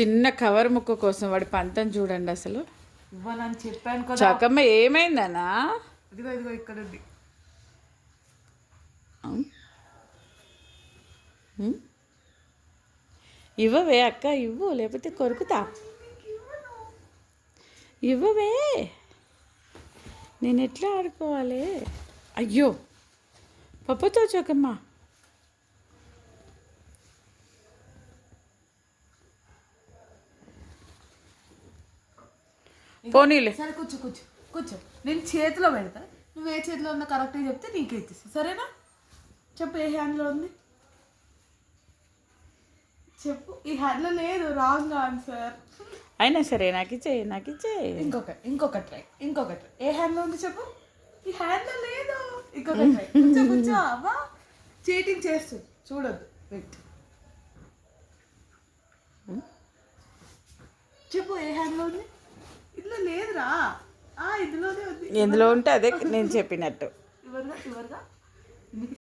చిన్న కవర్ ముక్క కోసం వాడి పంతం చూడండి అసలు. ఇవ్వనని చెప్పాను కదా. చకమ్మ ఏమైందనా ఇదిగో ఇదిగో ఇక్కడ ఉంది. ఇవ్వవే అక్క ఇవ్వు లేకపోతే కొరుకుతా. ఇవ్వవే. నేను ఎట్లా ఆడుకోవాలి? అయ్యో పప్పుతో చకమ్మ. పోనీలే. సరే కూర్చో కూర్చో కూర్చో. నేను చేతిలో పెడతా. నువ్వు ఏ చేతిలో ఉందో కరెక్ట్గా చెప్తే నీకే ఇచ్చేస్తా. సరేనా? చెప్పు ఏ హ్యాండ్లో ఉంది? చెప్పు. ఈ హ్యాండ్లో లేదు. రాంగ్ ఆన్సర్ అయినా సరే నాకు ఇచ్చేయి నాకు ఇచ్చేయి ఇంకొక ఇంకొక ట్రై ఇంకొక ట్రై ఏ హ్యాండ్లో ఉంది చెప్పు? ఈ హ్యాండ్లో లేదు. ఇంకొక ట్రై కూర్చో అవ్వా. చీటింగ్ చేస్తుంది చూడొద్దు. వెయిట్ చెప్పు ఏ హ్యాండ్లో ఉంది? ఎందులో ఉంటే అదే నేను చెప్పినట్టు.